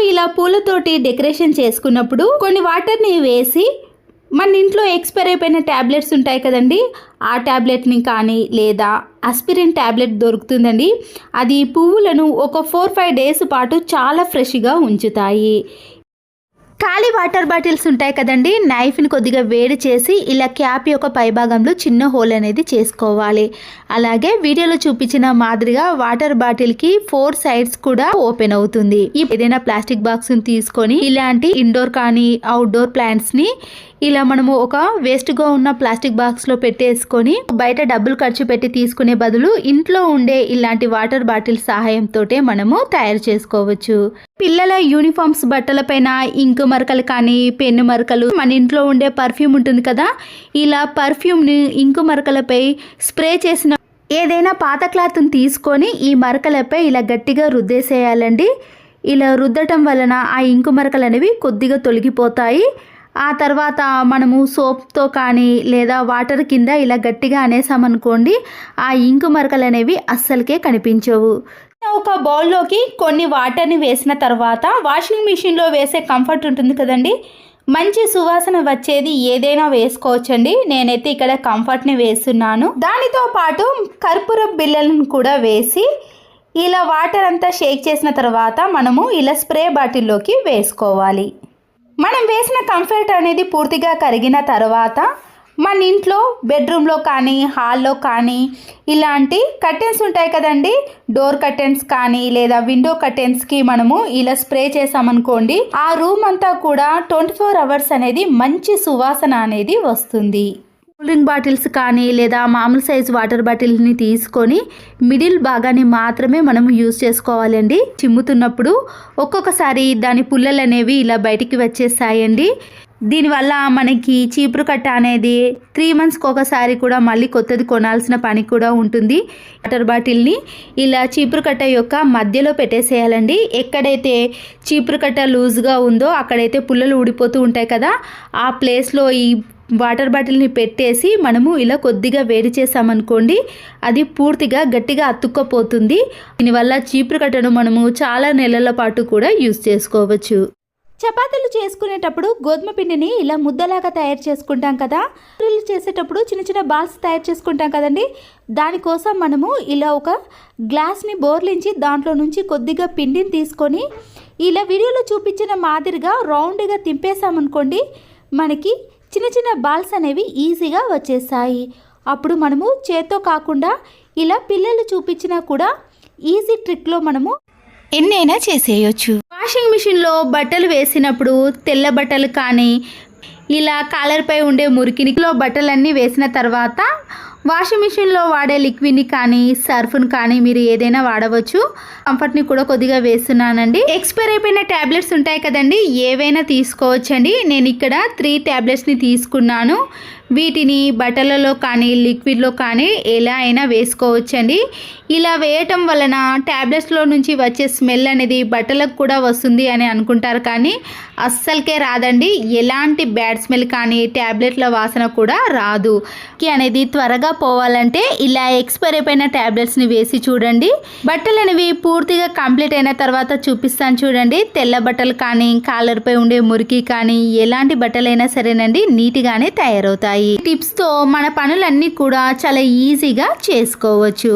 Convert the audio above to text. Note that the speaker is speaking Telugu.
ఇలా పూలతోటి డెకరేషన్ చేసుకున్నప్పుడు కొన్ని వాటర్ని వేసి మన ఇంట్లో ఎక్స్పైర్ అయిపోయిన ట్యాబ్లెట్స్ ఉంటాయి కదండి ఆ ట్యాబ్లెట్ని కానీ లేదా అస్పిరిన్ ట్యాబ్లెట్ దొరుకుతుందండి. అది పువ్వులను ఒక ఫోర్ ఫైవ్ డేస్ పాటు చాలా ఫ్రెష్గా ఉంచుతాయి. ఖాళీ వాటర్ బాటిల్స్ ఉంటాయి కదండి నైఫ్ని కొద్దిగా వేడి చేసి ఇలా క్యాప్ యొక్క పైభాగంలో చిన్న హోల్ అనేది చేసుకోవాలి. అలాగే వీడియోలో చూపించిన మాదిరిగా వాటర్ బాటిల్కి ఫోర్ సైడ్స్ కూడా ఓపెన్ అవుతుంది. ఏదైనా ప్లాస్టిక్ బాక్స్ని తీసుకొని ఇలాంటి ఇండోర్ కానీ అవుట్డోర్ ప్లాంట్స్ని ఇలా మనము ఒక వేస్ట్గా ఉన్న ప్లాస్టిక్ బాక్స్లో పెట్టేసుకొని బయట డబ్బులు ఖర్చు పెట్టి తీసుకునే బదులు ఇంట్లో ఉండే ఇలాంటి వాటర్ బాటిల్ సహాయంతో మనము తయారు చేసుకోవచ్చు. పిల్లల యూనిఫామ్స్ బట్టలపైన ఇంకా మరకలు కానీ పెన్ను మరకలు మన ఇంట్లో ఉండే పర్ఫ్యూమ్ ఉంటుంది కదా? ఇలా పర్ఫ్యూమ్ని ఇంకు మరకలపై స్ప్రే చేసిన ఏదైనా పాత క్లాత్ని తీసుకొని ఈ మరకలపై ఇలా గట్టిగా రుద్దేసేయాలండి. ఇలా రుద్దటం వలన ఆ ఇంకు మరకలు అనేవి కొద్దిగా తొలగిపోతాయి. ఆ తర్వాత మనము సోప్తో కానీ లేదా వాటర్ కింద ఇలా గట్టిగా అనేసామనుకోండి ఆ ఇంకు మరకలు అనేవి అస్సలకే కనిపించవు. ఒక బౌల్లోకి కొన్ని వాటర్ని వేసిన తర్వాత వాషింగ్ మిషన్లో వేసే కంఫర్ట్ ఉంటుంది కదండి. మంచి సువాసన వచ్చేది ఏదైనా వేసుకోవచ్చండి. నేనైతే ఇక్కడ కంఫర్ట్ని వేస్తున్నాను. దానితో పాటు కర్పూర బిళ్ళలను కూడా వేసి ఇలా వాటర్ అంతా షేక్ చేసిన తర్వాత మనము ఇలా స్ప్రే బాటిల్లోకి వేసుకోవాలి. మనం వేసిన కంఫర్ట్ అనేది పూర్తిగా కరిగిన తర్వాత మన ఇంట్లో బెడ్రూమ్లో కానీ హాల్లో కానీ ఇలాంటి కర్టెన్స్ ఉంటాయి కదండి. డోర్ కర్టెన్స్ కానీ లేదా విండో కర్టెన్స్కి మనము ఇలా స్ప్రే చేసామనుకోండి ఆ రూమ్ అంతా కూడా ట్వంటీ ఫోర్ అవర్స్ అనేది మంచి సువాసన అనేది వస్తుంది. కూల్ డ్రింక్ బాటిల్స్ కానీ లేదా మామూలు సైజ్ వాటర్ బాటిల్ని తీసుకొని మిడిల్ భాగాన్ని మాత్రమే మనం యూజ్ చేసుకోవాలండి. చిమ్ముతున్నప్పుడు ఒక్కొక్కసారి దాని పుల్లలు అనేవి ఇలా బయటికి వచ్చేస్తాయండి. దీనివల్ల మనకి చీపురు కట్ట అనేది త్రీ మంత్స్కి ఒకసారి కూడా మళ్ళీ కొత్తది కొనాల్సిన పని కూడా ఉంటుంది. వాటర్ బాటిల్ని ఇలా చీపురు కట్ట యొక్క మధ్యలో పెట్టేసేయాలండి. ఎక్కడైతే చీపురు కట్ట లూజ్గా ఉందో అక్కడైతే పుల్లలు ఊడిపోతూ ఉంటాయి కదా ఆ ప్లేస్లో ఈ వాటర్ బాటిల్ని పెట్టేసి మనము ఇలా కొద్దిగా వేడి చేసామనుకోండి అది పూర్తిగా గట్టిగా అతుక్కపోతుంది. దీనివల్ల చీపురు కట్టను మనము చాలా నెలల పాటు కూడా యూజ్ చేసుకోవచ్చు. చపాతీలు చేసుకునేటప్పుడు గోధుమ పిండిని ఇలా ముద్దలాగా తయారు చేసుకుంటాం కదా. పూరీలు చేసేటప్పుడు చిన్న చిన్న బాల్స్ తయారు చేసుకుంటాం కదండి. దానికోసం మనము ఇలా ఒక గ్లాస్ని బోర్లించి దాంట్లో నుంచి కొద్దిగా పిండిని తీసుకొని ఇలా వీడియోలో చూపించిన మాదిరిగా రౌండ్గా తింపేసామనుకోండి మనకి చిన్న చిన్న బాల్స్ అనేవి ఈజీగా వచ్చేసాయి అప్పుడు మనము చేత్తో కాకుండా ఇలా పిల్లలు చూపించినా కూడా ఈజీ ట్రిక్లో మనము ఎన్నైనా చేసేయచ్చు. వాషింగ్ మిషన్లో బట్టలు వేసినప్పుడు తెల్ల బట్టలు కానీ ఇలా కాలర్పై ఉండే మురికినిలో బట్టలన్నీ వేసిన తర్వాత వాషింగ్ మిషన్లో వాడే లిక్విడ్ని కానీ సర్ఫ్ని కానీ మీరు ఏదైనా వాడవచ్చు. కంఫర్ట్ని కూడా కొద్దిగా వేస్తున్నానండి. ఎక్స్పైర్ అయిపోయిన ట్యాబ్లెట్స్ ఉంటాయి కదండి ఏవైనా తీసుకోవచ్చండి. నేను ఇక్కడ త్రీ ట్యాబ్లెట్స్ని తీసుకున్నాను. వీటిని బట్టలలో కానీ లిక్విడ్లో కానీ ఎలా అయినా వేసుకోవచ్చండి. ఇలా వేయటం వలన ట్యాబ్లెట్స్లో నుంచి వచ్చే స్మెల్ అనేది బట్టలకు కూడా వస్తుంది అని అనుకుంటారు కానీ అస్సలకే రాదండి. ఎలాంటి బ్యాడ్ స్మెల్ కానీ ట్యాబ్లెట్ల వాసన కూడా రాదు. అనేది త్వరగా పోవాలంటే ఇలా ఎక్స్పైర్ అయిపోయిన ట్యాబ్లెట్స్ని వేసి చూడండి. బట్టలు అనేవి పూర్తిగా కంప్లీట్ అయిన తర్వాత చూపిస్తాను చూడండి. తెల్ల బట్టలు కానీ కాలర్పై ఉండే మురికి కానీ ఎలాంటి బట్టలైనా సరేనండి నీట్గానే తయారవుతాయి. టిప్స్తో మన పనులన్నీ కూడా చాలా ఈజీగా చేసుకోవచ్చు.